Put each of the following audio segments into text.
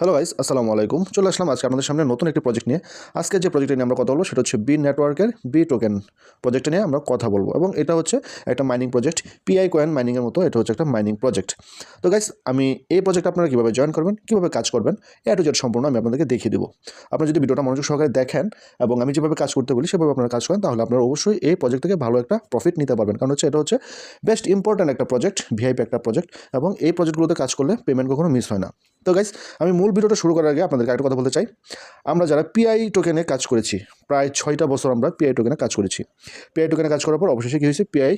Hello guys আসসালামু আলাইকুম। চলে আসলাম আজকে আপনাদের সামনে নতুন একটি প্রজেক্ট নিয়ে। আজকে যে প্রজেক্টটা নিয়ে আমরা কথা বলব সেটা হচ্ছে বি নেটওয়ার্কের বি টোকেন প্রজেক্টটা নিয়ে আমরা কথা বলব এবং এটা হচ্ছে একটা মাইনিং প্রজেক্ট পিআই কয়েন মাইনিংয়ের মতো, এটা হচ্ছে একটা মাইনিং প্রজেক্ট তো গাইস আমি এই প্রজেক্ট আপনারা কীভাবে জয়েন করবেন, কীভাবে কাজ করবেন এ টু জেড সম্পূর্ণ আমি আপনাদেরকে দেখিয়ে দেবো। আপনারা যদি ভিডিওটা মনোযোগ সহকারে দেখেন এবং আমি যেভাবে কাজ করতে বলি, সেভাবে আপনারা কাজ করেন, তাহলে আপনারা অবশ্যই এই প্রজেক্ট থেকে ভালো একটা প্রফিট নিতে পারবেন। কারণ হচ্ছে এটা হচ্ছে বেস্ট ইম্পর্ট্যান্ট একটা প্রজেক্ট ভিআইপি একটা প্রজেক্ট এবং এই প্রজেক্টগুলোতে কাজ করলে পেমেন্ট কখনো মিস হয় না। তো গাইস আমি মূল ভিডিওটা শুরু করার আগে আপনাদেরকে একটা কথা বলতে চাই। আমরা যারা পিআই টোকেনে কাজ করেছি, প্রায় ছয়টা বছর আমরা পিআই টোকেনে কাজ করেছি। পিআই টোকেনে কাজ করার পর অবশেষে কী হয়েছে? পিআই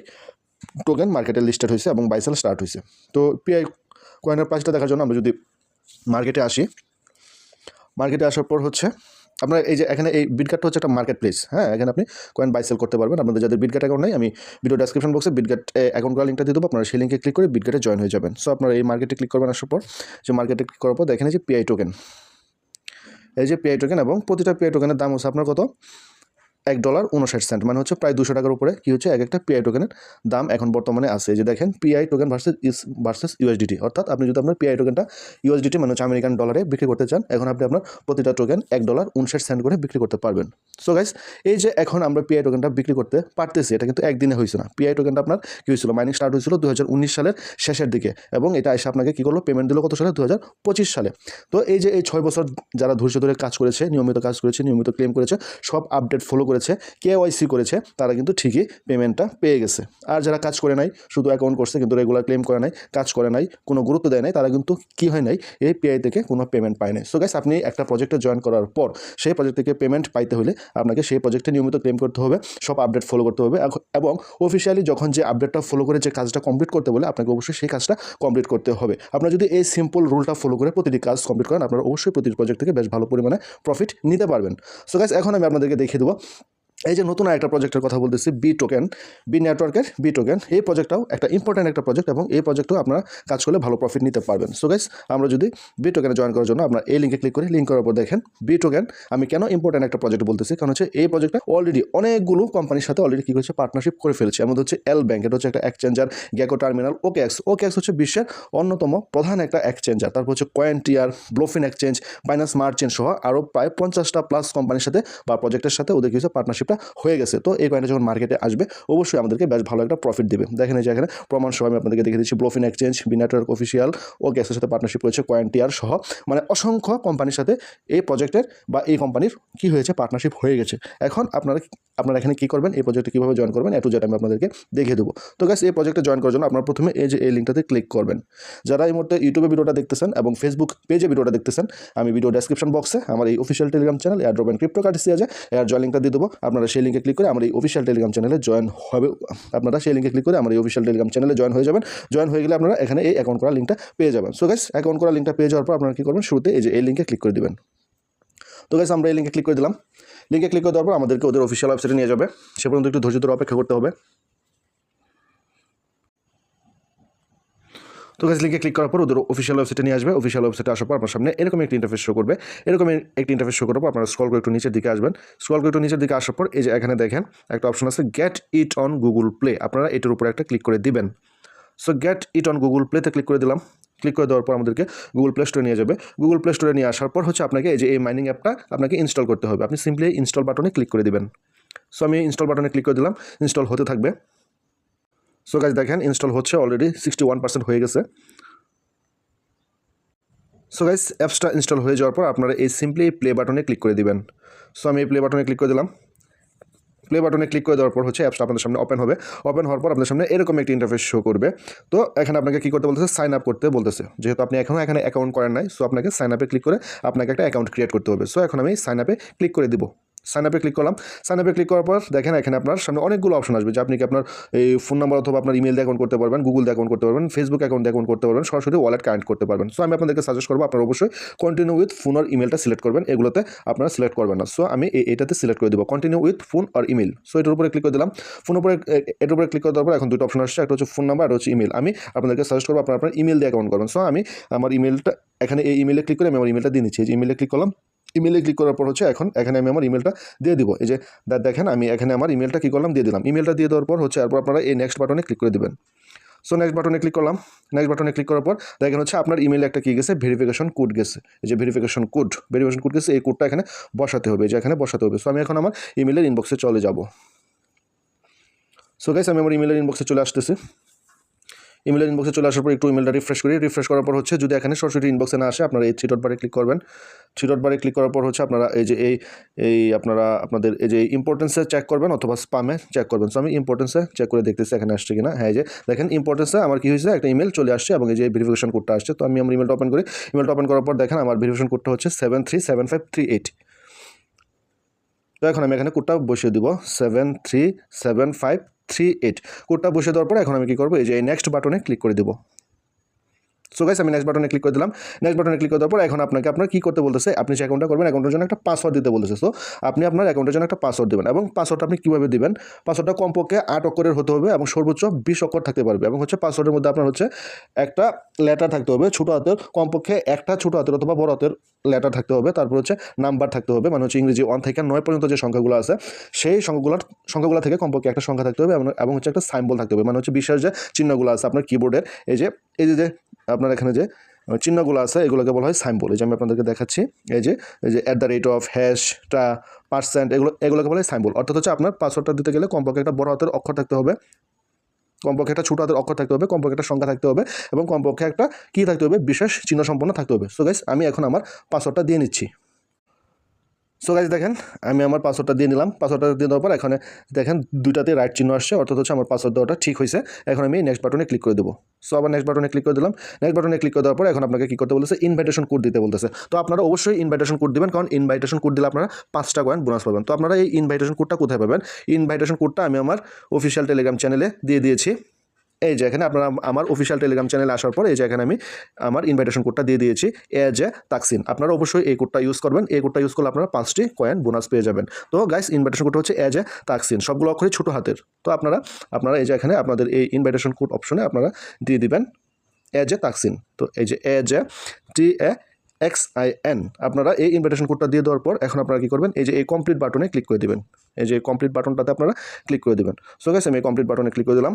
টোকেন মার্কেটে লিস্টেড হয়েছে এবং বাইসেল স্টার্ট হয়েছে। তো পিআই কয়েনের প্রাইসটা দেখার জন্য আমরা যদি মার্কেটে আসি মার্কেটে আসার পর হচ্ছে আপনার এই যে এখানে এই বিটগার্ট হচ্ছে একটা মার্কেট প্লেস হ্যাঁ? এখানে আপনি কয়েন বাই সেল করতে পারবেন। আপনাদের যাদের বিটগার্ট অ্যাকাউন্ট নেই, আমি ভিডিও ডেসক্রিপশন বক্সে বিটগার্ট অ্যাকাউন্ট করার লিঙ্কটা দিয়ে দেবো। আপনারা সেই লিঙ্কে ক্লিক করে বিটগার্টে জয়েন হয়ে যাবেন। সো আপনারা এই মার্কেটে ক্লিক করবেন আসার পর যে মার্কেটে ক্লিক করার পর দেখেন যে পিআই টোকেন এই যে পিআই টোকেন এবং প্রতিটা পিআই টোকেনের দাম হচ্ছে আপনার কত? এক ডলার উনষাট সেন্ট মানে হচ্ছে প্রায় দুশো টাকার উপরে, কী হচ্ছে, এক একটা পিআই টোকেনের দাম এখন বর্তমানে আছে। যে দেখেন পিআই টোকেন ভার্সেস ইস ভার্সেস ইউএসডিটি অর্থাৎ আপনি যদি আপনার পিআই টোকেনটা ইউএসডিটি মানে হচ্ছে আমেরিকান ডলারে বিক্রি করতে চান, এখন আপনি আপনার প্রতিটা টোকেন এক ডলার উনষাট সেন্ট করে বিক্রি করতে পারবেন। সো গাইস এই যে এখন আমরা পিআই টোকেনটা বিক্রি করতে পারতেছি, এটা কিন্তু একদিনে হয়েছে না। পিআই টোকেনটা আপনার কী হয়েছিল? মাইনিং স্টার্ট হয়েছিল দু সালের শেষের দিকে, এবং এটা এসে আপনাকে কী করল? পেমেন্ট দিল কত সালে? দু হাজার পঁচিশ সালে। তো এই যে এই ছয় বছর যারা ধৈর্য ধরে কাজ করেছে, নিয়মিত কাজ করেছে, নিয়মিত ক্লেম করেছে, সব আপডেট ফলো করেছে, কে ওয়াইসি করেছে, তারা কিন্তু ঠিকই পেমেন্টটা পেয়ে গেছে। আর যারা কাজ করে নাই, শুধু অ্যাকাউন্ট করছে, কিন্তু রেগুলার ক্লেম করে নাই, কাজ করে নাই, কোনো গুরুত্ব দেয় নাই, তারা কিন্তু কী হয় নাই, এই পিআই থেকে কোনো পেমেন্ট পায় নাই। সো গাইস আপনি একটা প্রজেক্টে জয়েন করার পর, সেই প্রজেক্ট থেকে পেমেন্ট পাইতে হলে আপনাকে সেই প্রজেক্টে নিয়মিত ক্লেম করতে হবে, সব আপডেট ফলো করতে হবে। এবং অফিসিয়ালি যখন যে আপডেটটা ফলো করে যে কাজটা কমপ্লিট করতে বলে, আপনাকে অবশ্যই সেই কাজটা কমপ্লিট করতে হবে। আপনার যদি এই সিম্পল রুলটা ফলো করে প্রতিটি কাজ কমপ্লিট করেন, আপনারা অবশ্যই প্রতিটি প্রজেক্ট থেকে বেশ ভালো পরিমাণে প্রফিট নিতে পারবেন। সো গাইস এখন আমি আপনাদেরকে দেখিয়ে দেবো এই যে নতুন একটা প্রজেক্টের কথা বলতেছি বি টোকেন বি নেটওয়ার্কের বি টোকেন এই প্রজেক্টটাও একটা ইম্পর্ট্যান্ট একটা প্রজেক্ট এবং এই প্রজেক্টও আপনারা কাজ করলে ভালো প্রফিট নিতে পারবেন। সো গাইস আমরা যদি বি টোকেনে জয়েন করার জন্য আমরা এই লিঙ্কে ক্লিক করি লিঙ্ক করার পর দেখেন বি টোকেন আমি কেন ইম্পর্ট্যান্ট একটা প্রজেক্ট বলতেছি? কারণ হচ্ছে এই প্রজেক্টটা অলরেডি অনেকগুলো কোম্পানির সাথে অলরেডি কী করেছে? পার্টনারশিপ করে ফেলেছে। এমন হচ্ছে এল ব্যাঙ্ক এটা হচ্ছে একটা exchanger Gecko terminal OKX OKX হচ্ছে বিশ্বের অন্যতম প্রধান একটা এক্সচেঞ্জার তারপর হচ্ছে coin tiger BloFin exchange Binance merchant সহ আরও প্রায় পঞ্চাশটা প্লাস কোম্পানির সাথে বা প্রজেক্টের সাথে ওদের কিছু পার্টনারশিপটা হয়ে গেছে। তো এই কয়েনটা যখন মার্কেটে আসবে, অবশ্যই আমাদেরকে বেশ ভালো একটা প্রফিট দেবে। দেখেন এই যে এখানে প্রমাণ সহ আমি আপনাদেরকে দেখে দিচ্ছি ব্লোফিন এক্সচেঞ্জ বিনাটওয়ার্ক অফিসিয়াল ও গ্যাসের সাথে পার্টনারশিপ রয়েছে কয়েন টিয়ার সহ। মানে অসংখ্য কোম্পানির সাথে এই প্রজেক্টের বা এই কোম্পানির কি হয়েছে পার্টনারশিপ হয়ে গেছে। এখন আপনারা আপনারা এখানে কী করবেন, এই প্রজেক্টে কীভাবে জয়েন করবেন এটু যেটা আমি আপনাদেরকে দেখিয়ে দেবো। তো গ্যাস এই প্রজেক্টে জয়েন করার জন্য আপনারা প্রথমে এই যে এই লিঙ্কটাতে ক্লিক করবেন। যারা এই মুহূর্তে ইউটিউবে ভিডিওটা দেখতেছেন এবং ফেসবুক পেজে ভিডিওটা দেখতেছেন, আমি ভিডিও ডেসক্রিপশন বক্সে আমার এই official Telegram channel airdrop and crypto card আছে এয়ার জয় লিঙ্কটা দিয়ে দেবো। আপনারা সেই লিঙ্কে ক্লিক করে আমার এই অফিসিয়াল টেলিগ্রাম চ্যানেলে জয়েন হবে। আপনারা সেই লিঙ্কে ক্লিক করে আমার এই অফিসিয়াল টেলিগ্রাম চ্যানেলে জয়েন হয়ে যাবেন। জয়েন হয়ে গেলে আপনারা এখানে এই অ্যাকাউন্ট করার লিঙ্কটা পেয়ে যাবেন। সো গাইস অ্যাকাউন্ট করার লিঙ্কটা পেয়ে যাওয়ার পর আপনারা কী করবেন? শুরুতে এই যে এই লিঙ্কে ক্লিক করে দেবেন। তো গাইস আমরা এই লিঙ্কে ক্লিক করে দিলাম। লিঙ্কে ক্লিক করে দেওয়ার পর আমাদেরকে ওদের অফিসিয়াল ওয়েবসাইটে নিয়ে যাবে। সে পর্যন্ত একটু ধৈর্য ধরে অপেক্ষা করতে হবে। তো গাছ লিঙ্কে ক্লিক করার পর ওদের অফিসিয়াল ওয়েবসাইটে নিয়ে আসবে। অফিসিয়াল ওয়েবসাইটে আসার পর আপনার সামনে এরকম একটি ইন্টারফেস শো করবে। এরকম একটি ইন্টারফেস শো করার পর আপনারা স্ক্রল করে একটু নিচের দিকে আসবেন। স্ক্রল করে একটু নিচের দিকে আসার পর এই যে এখানে দেখেন, একটা অপশন আছে get it on Google play আপনারা এটার উপরে একটা ক্লিক করে দিবেন। So get it on Google প্লেতে ক্লিক করে দিলাম। ক্লিক করে দেওয়ার পর আমাদেরকে গুগল প্লে স্টোরে নিয়ে যাবে। গুগল প্লে স্টোরে নিয়ে আসার পর হচ্ছে আপনাকে এই যে এই মাইনিং অ্যাপটা আপনাকে ইনস্টল করতে হবে। আপনি সিম্পলি ইনস্টল বাটনে ক্লিক করে দিবেন। সো আমি ইনস্টল বাটনে ক্লিক করে দিলাম। ইনস্টল হতে থাকবে। সো গাছ দেখেন ইনস্টল হচ্ছে অলরেডি সিক্সটি হয়ে গেছে। সো গাইস অ্যাপসটা ইনস্টল হয়ে যাওয়ার পর আপনারা এই সিম্পলি প্লে বাটনে ক্লিক করে দিবেন। সো আমি এই প্লে বাটনে ক্লিক করে দিলাম। প্লে বাটনে ক্লিক করে দেওয়ার পর হচ্ছে অ্যাপসটা আপনাদের সামনে ওপেন হবে। ওপেন হওয়ার পর আপনাদের সামনে এরকম একটি ইন্টারফেস শো করবে। তো এখানে আপনাকে কী করতে বলতেছে? সাইন আপ করতে বলতেছে। যেহেতু আপনি এখনও এখানে অ্যাকাউন্ট করেন নাই সো আপনাকে সাইন আপে ক্লিক করে আপনাকে একটা অ্যাকাউন্ট ক্রিয়েট করতে হবে। সো এখন আমি সাইন আপে ক্লিক করে দিব। সাইন আপে ক্লিক করলাম। সাইন আপে ক্লিক করার পর দেখেন এখানে আপনার সামনে অনেকগুলো অপশন আসবে। যে আপনি কি আপনার এই ফোন নাম্বার অথবা আপনার ইমেল অ্যাকাউন্ট করতে পারবেন গুগল অ্যাকাউন্ট করতে পারবেন ফেসবুক অ্যাকাউন্ট অ্যাকাউন্ট করতে পারবেন, সরাসরি ওয়ালেট কানেক্ট করতে পারবেন। সো আমি আপনাদেরকে সাজেস্ট করব, আপনারা অবশ্যই কন্টিনিউ উইথ ফোন আর ইমেলটা সিলেক্ট করবেন। এগুলোতে আপনারা সিলেক্ট করবেন না। সো আমি এটাতে সিলেক্ট করে দেবো। কন্টিনিউ উইথ ফোন আর ইমেল সো এটার উপরে ক্লিক করে দিলাম। ফোন উপরে এটার উপরে ক্লিক করার পর এখন দুটো অপশন আসছে। একটা হচ্ছে ফোন নাম্বার আর হচ্ছে ইমেল আমি আপনাদেরকে সাজেস্ট করব, আপনারা আপনার ইমেল দিয়ে অ্যাকাউন্ট করবেন। সো আমি আমার ইমেলটা এখানে এই ইমেলে ক্লিক করে আমি আমার ইমেলটা দিয়ে নিচ্ছি। এই ইমেলে ক্লিক করলাম। ইমেলে ক্লিক করার পর হচ্ছে এখন এখানে আমি আমার ইমেলটা দিয়ে দিব। এই যে দেখেন আমি এখানে আমার ইমেলটা কী করলাম? দিয়ে দিলাম। ইমেলটা দিয়ে দেওয়ার পর হচ্ছে এরপর আপনারা এই নেক্সট বাটনে ক্লিক করে দেবেন। সো নেক্সট বাটনে ক্লিক করলাম। নেক্সট বাটনে ক্লিক করার পর দেখেন হচ্ছে আপনার ইমেলে একটা কী গেছে? ভেরিফিকেশন কোড গেছে। এই যে ভেরিফিকেশন কোড ভেরিফিকেশন কোড গেছে, এই কোডটা এখানে বসাতে হবে। যে, এখানে বসাতে হবে। সো আমি এখন আমার ইমেলের ইনবক্সে চলে যাব। সো গাইস আমি আমার ইমেলের ইনবক্সে চলে আসতেছি। ইমেলের ইনবক্সে চলে আসার পর একটু ইমেলটা রিফ্রেশ করি। রিফ্রেশ করার পর হচ্ছে যদি এখানে সরাসরি ইনবক্সে না আসে, আপনারা এই থ্রি ডট বারে ক্লিক করবেন। থ্রি ডট বারে ক্লিক করার পর হচ্ছে আপনারা এই যে এই এই আপনারা আপনাদের এই যে ইম্পর্টেন্সে চেক করবেন অথবা স্পামে চেক করবেন। সো আমি ইম্পর্টেন্সে চেক করে দেখতেছি এখানে আসছে কিনা। হ্যাঁ যে দেখেন ইম্পর্টেন্সে আমার কি হয়েছে? একটা ইমেল চলে আসছে এবং এই যে ভেরিফিকেশন কোডটা আসছে। তো আমি আমার ইমেলটা ওপেন করি। ইমেলটা ওপেন করার পর দেখেন আমার ভেরিফিকেশন কোডটা হচ্ছে seven three seven five three eight তো এখন আমি এখানে কোডটা বসিয়ে দিব seven three seven five three eight কোডটা বসিয়ে দেওয়ার পর এখন আমি কী করব, এই যে এই নেক্সট বাটনে ক্লিক করে দেবো। সো গাইস আমি নেক্সট বাটনে ক্লিক করে দিলাম। নেক্সট বাটনে ক্লিক করে দেওয়ার পর এখন আপনাকে আপনার কী করতে বলতেছে? আপনি যে অ্যাকাউন্টটা করবেন অ্যাকাউন্টের জন্য একটা পাসওয়ার্ড দিতে বলতেছে। সো আপনি আপনার অ্যাকাউন্টের জন্য একটা পাসওয়ার্ড দেবেন এবং পাসওয়ার্ডটা আপনি কীভাবে দিবেন? পাসওয়ার্ডটা কমপক্ষে আট অক্ষরের হতে হবে এবং সর্বোচ্চ বিশ অক্ষর থাকতে পারবে এবং হচ্ছে পাসওয়ার্ডের মধ্যে আপনার হচ্ছে একটা লেটার থাকতে হবে, ছোটো হাতের, কমপক্ষে একটা ছোটো হাতের অথবা বড় হাতের লেটার থাকতে হবে। তারপর হচ্ছে নাম্বার থাকতে হবে মানে হচ্ছে ইংরেজি ওয়ান থেকে নয় পর্যন্ত যে সংখ্যাগুলো আছে, সেই সংখ্যাগুলোর, সংখ্যাগুলো থেকে কমপক্ষে একটা সংখ্যা থাকতে হবে এবং- হচ্ছে একটা সাইম্বল থাকতে হবে মানে হচ্ছে বিশেষ যে চিহ্নগুলো আছে আপনার কিবোর্ডের এই যে এই যে আপনার এখানে যে চিহ্নগুলো আছে, এগুলোকে বলা হয় সাইম্বল এই যে আমি আপনাদেরকে দেখাচ্ছি, এই যে এই যে অ্যাট দ্য রেট অফ হ্যাশটা পার্সেন্ট এগুলো, এগুলোকে বলা হয় সাইম্বল অর্থাৎ হচ্ছে আপনার পাসওয়ার্ডটা দিতে গেলে কমপক্ষে একটা বড় হাতের অক্ষর থাকতে হবে, কমপক্ষে একটা ছোটো হাতের অক্ষর থাকতে হবে, কমপক্ষে একটা সংখ্যা থাকতে হবে এবং কমপক্ষে একটা কী থাকতে হবে, বিশেষ চিহ্ন সম্পন্ন থাকতে হবে। সো গাইস আমি এখন আমার পাসওয়ার্ডটা দিয়ে নিচ্ছি। সো গাইজ দেখেন, আমি আমার পাসওয়ার্ডটা দিয়ে নিলাম। পাসওয়ার্ডটা দিয়ে দেওয়ার পর এখানে দেখেন দুইটাতে রাইট চিহ্ন আসছে, অর্থাৎ হচ্ছে আমার পাসওয়ার্ড দেওয়াটা ঠিক হয়েছে। এখন আমি নেক্সট বাটনে ক্লিক করে দেবো। সো আবার নেক্সট বাটনে ক্লিক করে দিলাম। নেক্সট বাটনে ক্লিক করে দেওয়ার পর এখন আপনাকে কী করতে বলেছে ইনভাইটেশন কোড দিতে বলতেছে। তো আপনারা অবশ্যই ইনভাইটেশন কোড দিবেন, কারণ ইনভাইটেশন কোড দিলে আপনারা পাঁচটা কয়েন বোনাস পাবেন। তো আপনারা এই ইনভাইটেশন কোডটা কোথায় পাবেন? ইনভাইটেশন কোডটা আমি আমার অফিসিয়াল টেলিগ্রাম চ্যানেলে দিয়ে দিয়েছি। এই যে এখানে আপনারা আমার অফিসিয়াল টেলিগ্রাম চ্যানেলে আসার পর এই যে এখানে আমি আমার ইনভাইটেশন কোডটা দিয়ে দিয়েছি, এ তাকসিন। আপনারা অবশ্যই এই কোডটা ইউজ করবেন। এই কোডটা ইউজ করলে আপনারা পাঁচটি কয়েন বোনাস পেয়ে যাবেন। তো গাইস ইনভাইটেশন কোডটা হচ্ছে এ তাকসিন। সবগুলো অক্ষরই ছোটো হাতের। তো আপনারা আপনারা এই যে এখানে আপনাদের এই ইনভাইটেশন কোড অপশনে আপনারা দিয়ে দিবেন এ তাকসিন। তো এই যে A T A X I N আপনারা এই ইনভাইটেশন কোডটা দিয়ে দেওয়ার পর এখন আপনারা কী করবেন? এই যে এই কমপ্লিট বাটনে ক্লিক করে দিবেন। এই যে কমপ্লিট বাটনটাতে আপনারা ক্লিক করে দিবেন। সো গাইস আমি কমপ্লিট বাটনে ক্লিক করে দিলাম।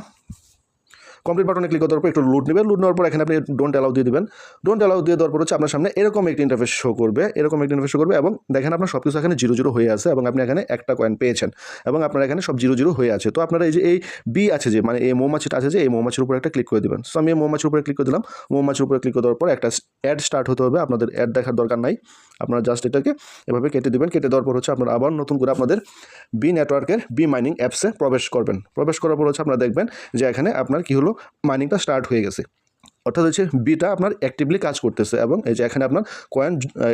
কমপ্লিট বাটনে ক্লিক করার পর একটু লুট নেবেন। লুট নেওয়ার পর এখানে আপনি ডোন্ট অ্যালাউ দিয়ে দেবেন। ডোন্ট অ্যালাউ দিয়ে দেওয়ার পর হচ্ছে আপনার সামনে এরকম একটি ইন্টারফেস শো করবে। এরকম একটি ইন্টারফেস শো করবে এবং দেখেন আপনার সব কিছু এখানে জিরো জিরো হয়ে আছে এবং আপনি এখানে একটা কয়েন পেয়েছেন এবং আপনার এখানে সব জিরো জিরো হয়ে আছে। তো আপনারা এই যে, এই বি আছে যে মানে এই মৌমাছিটা আছে যে, এই মৌমাছির উপর একটা ক্লিক করে দেবেন। সো আমি এই মৌমাছির উপরে ক্লিক করে দিলাম। মৌমাছির উপরে ক্লিক করে দেওয়ার পর একটা অ্যাড স্টার্ট হতে হবে। আপনাদের অ্যাড দেখার দরকার নাই। আপনারা জাস্ট এটাকে এভাবে কেটে দেবেন। কেটে দেওয়ার পর হচ্ছে আপনারা আবার নতুন করে আপনাদের বি নেটওয়ার্কের বি মাইনিং অ্যাপসে প্রবেশ করবেন। প্রবেশ করার পর হচ্ছে আপনারা দেখবেন যে এখানে আপনার কি হলো? মাইনিংটা স্টার্ট হয়ে গেছে। অর্থাৎ হচ্ছে বিটা আপনার অ্যাক্টিভলি কাজ করতেছে এবং এই যে এখানে আপনার কয়েন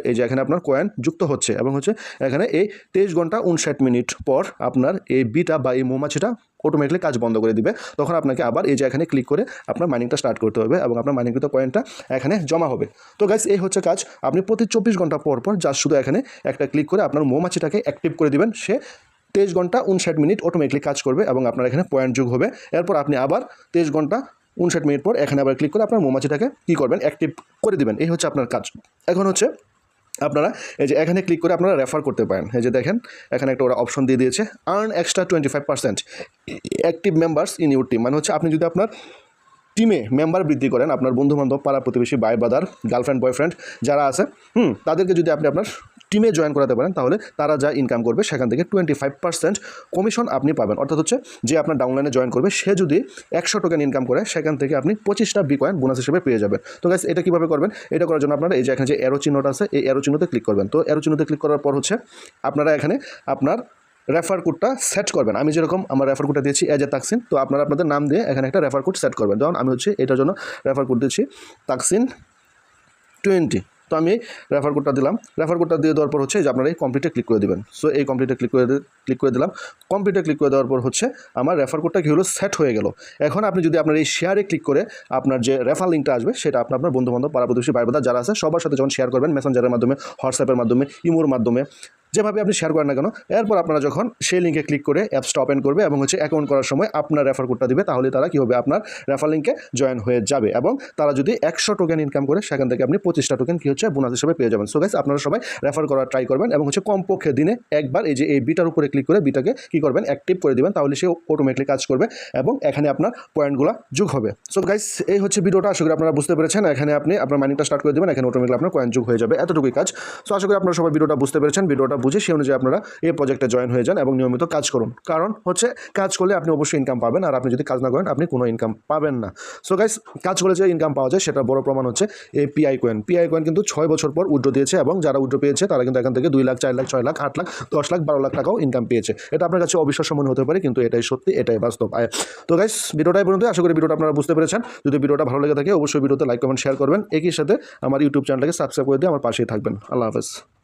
এই যে এখানে আপনার কয়েন যুক্ত হচ্ছে এবং হচ্ছে এখানে এই তেইশ ঘণ্টা উনষাট মিনিট পর আপনার এই বিটা বা এই মৌমাছিটা অটোমেটিকলি কাজ বন্ধ করে দিবে। তখন আপনাকে আবার এই যে এখানে ক্লিক করে আপনার মাইনিংটা স্টার্ট করতে হবে এবং আপনার মাইনিংকৃত কয়েনটা এখানে জমা হবে। তো গাইস এই হচ্ছে কাজ। আপনি প্রতি চব্বিশ ঘণ্টা পর পর জাস্ট শুধু এখানে একটা ক্লিক করে আপনার মৌমাছিটাকে অ্যাক্টিভ করে দিবেন। সে তেইশ ঘণ্টা উনষাট মিনিট অটোমেটিকলি কাজ করবে এবং আপনার এখানে পয়েন্ট যোগ হবে। এরপর আপনি আবার তেইশ ঘণ্টা উনষাট মিনিট পর এখানে আবার ক্লিক করে আপনার মৌমাছিটাকে কী করবেন অ্যাক্টিভ করে দিবেন। এই হচ্ছে আপনার কাজ। এখন হচ্ছে আপনারা এই যে এখানে ক্লিক করে আপনারা রেফার করতে পারেন। এই যে দেখেন, এখানে একটা ওরা অপশন দিয়ে দিয়েছে earn extra twenty five percent active members in your team মানে হচ্ছে আপনি যদি আপনার টিমে মেম্বার বৃদ্ধি করেন, আপনার বন্ধু বান্ধব পাড়া প্রতিবেশী ভাই বাদার গার্লফ্রেন্ড বয়ফ্রেন্ড যারা আছে, হুম, তাদেরকে যদি আপনি আপনার টিমে জয়েন করাতে পারেন, তাহলে তারা যা ইনকাম করবে সেখান থেকে টোয়েন্টি ফাইভ পার্সেন্ট কমিশন আপনি পাবেন। অর্থাৎ হচ্ছে যে আপনার ডাউনলাইনে জয়েন করবে, সে যদি একশো টোকেন ইনকাম করে, সেখান থেকে আপনি পঁচিশটা বি কয়েন বোনাস হিসেবে পেয়ে যাবেন। তো গাইস এটা কীভাবে করবেন? এটা করার জন্য আপনারা এই যে এখানে যে অ্যারো চিহ্নটা আছে, এই অ্যারো চিহ্নতে ক্লিক করবেন। তো অ্যারো চিহ্নতে ক্লিক করার পর হচ্ছে আপনারা এখানে আপনার রেফার কোডটা সেট করবেন। আমি যেরকম আমার রেফার কোডটা দিয়েছি এজ এ তাকসিন তো আপনারা আপনাদের নাম দিয়ে এখানে একটা রেফার কোড সেট করবেন। যেমন আমি হচ্ছে এটার জন্য রেফার কোড দিচ্ছি তাকসিন টোয়েন্টি তো আমি রেফার কোডটা দিলাম। রেফার কোডটা দিয়ে দেওয়ার পর হচ্ছে যে আপনারা এই কমপ্লিটে ক্লিক করে দেবেন। সো এই কমপ্লিটে ক্লিক করে ক্লিক করে দিলাম। কমপ্লিটে ক্লিক করে দেওয়ার পর হচ্ছে আমার রেফার কোডটা কী হলো? সেট হয়ে গেল। এখন আপনি যদি আপনার এই শেয়ারে ক্লিক করে আপনার যে রেফার লিঙ্কটা আসবে, সেটা আপনার আপনার বন্ধু বান্ধব পাড়া প্রতিবেশী ভাই যারা আছে, সবার সাথে যখন শেয়ার করবেন মেসেঞ্জারের মাধ্যমে হোয়াটসঅ্যাপের মাধ্যমে, ইমোর মাধ্যমে যেভাবে আপনি শেয়ার করেন না কেন, এরপর আপনারা যখন সেই লিঙ্কে ক্লিক করে অ্যাপসটা ওপেন করবে এবং হচ্ছে অ্যাকাউন্ট করার সময় আপনার রেফার কোডটা দিবে, তাহলে তারা কী হবে? আপনার রেফার লিঙ্কে জয়েন হয়ে যাবে এবং তারা যদি একশো টোকেন ইনকাম করে, সেখান থেকে আপনি পঁচিশটা টোকেন কী হচ্ছে? বোনাস হিসেবে পেয়ে যাবেন। সো গাইস আপনারা সবাই রেফার করার ট্রাই করবেন এবং হচ্ছে কমপক্ষে দিনে একবার এই যে এই বিটার উপরে ক্লিক করে বিটাকে কী করবেন? অ্যাক্টিভ করে দিবেন, তাহলে সে অটোমেটিকলি কাজ করবে এবং এখানে আপনার পয়েন্টগুলো যোগ হবে। সো গাইস এই হচ্ছে ভিডিওটা, আশা করি আপনারা বুঝতে পেরেছেন। এখানে আপনি আপনার মাইনিংটা স্টার্ট করে দেবেন, এখানে অটোমেটিকলি আপনার পয়েন্ট যোগ হয়ে যাবে। এতটুকুই কাজ। সো আশা করি আপনারা সবাই ভিডিওটা বুঝতে পেরেছেন। ভিডিওটা বুঝে সেই অনুযায়ী আপনারা এই প্রজেক্টে জয়েন হয়ে যান এবং নিয়মিত কাজ করুন। কারণ হচ্ছে কাজ করলে আপনি অবশ্যই ইনকাম পাবেন আর আপনি যদি কাজ না করেন, আপনি কোনো ইনকাম পাবেন না। সো গাইস কাজ করে যে ইনকাম পাওয়া যায় সেটা বড় প্রমাণ হচ্ছে এই পিআই কয়েন পিআই কয়েন কিন্তু ছয় বছর পর উড্রো দিয়েছে এবং যারা উড্রো পেয়েছে তারা কিন্তু এখান থেকে দুই লাখ, চার লাখ, ছয় লাখ, আট লাখ, দশ লাখ, বারো লাখ টাকাও ইনকাম পেয়েছে। এটা আপনার কাছে অবিশ্বাস্য মনে হতে পারে, কিন্তু এটাই সত্যি, এটাই বাস্তব। আয়। তো গাইস ভিডিওটাই পর্যন্ত আশা করি ভিডিওটা আপনারা বুঝতে পেরেছেন। যদি ভিডিওটা ভালো লেগে থাকে, অবশ্যই ভিডিওতে লাইক কমেন্ট শেয়ার করবেন। একই সাথে আমার ইউটিউব চ্যানেলটাকে সাবস্ক্রাইব করে দিয়ে আমার পাশেই থাকবেন। আল্লাহ হাফেজ।